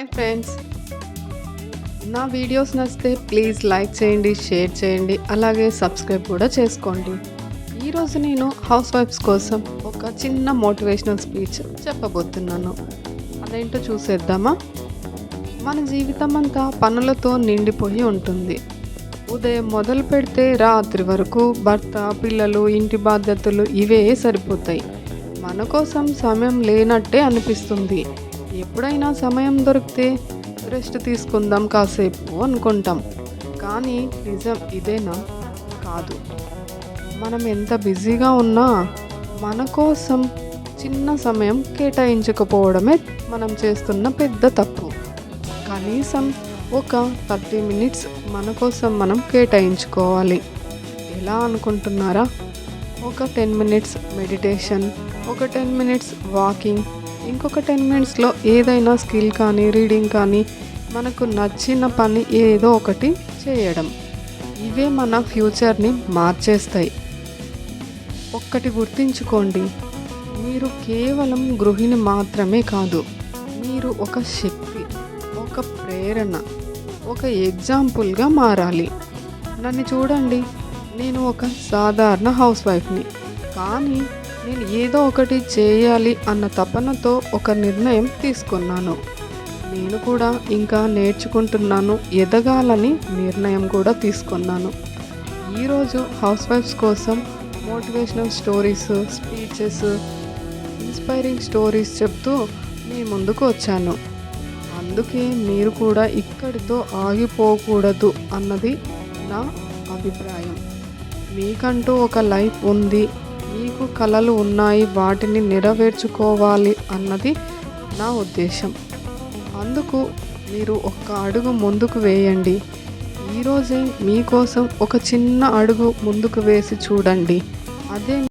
Hi friends నా videos నచ్చితే please like చేయండి షేర్ చేయండి అలాగే సబ్స్క్రైబ్ కూడా చేసుకోండి. ఈరోజు నేను హౌస్ వైఫ్స్ కోసం ఒక చిన్న మోటివేషనల్ స్పీచ్ చెప్పబోతున్నాను. అదేంటో చూసేద్దామా? మన జీవితం అంతా పనులతో నిండిపోయి ఉంటుంది. ఉదయం మొదలు పెడితే రాత్రి వరకు భర్త పిల్లలు ఇంటి బాధ్యతలు ఇవే సరిపోతాయి. మన కోసం సమయం లేనట్టే అనిపిస్తుంది. ఎప్పుడైనా సమయం దొరికితే రెస్ట్ తీసుకుందాం కాసేపు అనుకుంటాం. కానీ నిజం ఇదేనా? కాదు. మనం ఎంత బిజీగా ఉన్నా మన కోసం చిన్న సమయం కేటాయించకపోవడమే మనం చేస్తున్న పెద్ద తప్పు. కనీసం ఒక థర్టీ మినిట్స్ మన కోసం మనం కేటాయించుకోవాలి. ఎలా అనుకుంటున్నారా? ఒక టెన్ మినిట్స్ మెడిటేషన్ ఒక టెన్ మినిట్స్ వాకింగ్ ఇంకొక టెన్ మినిట్స్లో ఏదైనా స్కిల్ కానీ రీడింగ్ కానీ మనకు నచ్చిన పని ఏదో ఒకటి చేయడం. ఇవే మన ఫ్యూచర్ని మార్చేస్తాయి. ఒక్కటి గుర్తుంచుకోండి మీరు కేవలం గృహిణి మాత్రమే కాదు మీరు ఒక శక్తి ఒక ప్రేరణ ఒక ఎగ్జాంపుల్గా మారాలి. నన్ను చూడండి నేను ఒక సాధారణ హౌస్ వైఫ్ని కానీ నేను ఏదో ఒకటి చేయాలి అన్న తపనతో ఒక నిర్ణయం తీసుకున్నాను. నేను కూడా ఇంకా నేర్చుకుంటున్నాను ఎదగాలని నిర్ణయం కూడా తీసుకున్నాను. ఈరోజు హౌస్ వైఫ్స్ కోసం motivational stories speeches inspiring stories చెప్తూ మీ ముందుకు వచ్చాను. అందుకే మీరు కూడా ఇక్కడితో ఆగిపోకూడదు అన్నది నా అభిప్రాయం. మీకంటూ ఒక లైఫ్ ఉంది మీకు కళలు ఉన్నాయి వాటిని నెరవేర్చుకోవాలి అన్నది నా ఉద్దేశం. అందుకు మీరు ఒక్క అడుగు ముందుకు వేయండి. ఈరోజే మీకోసం ఒక చిన్న అడుగు ముందుకు వేసి చూడండి. అదే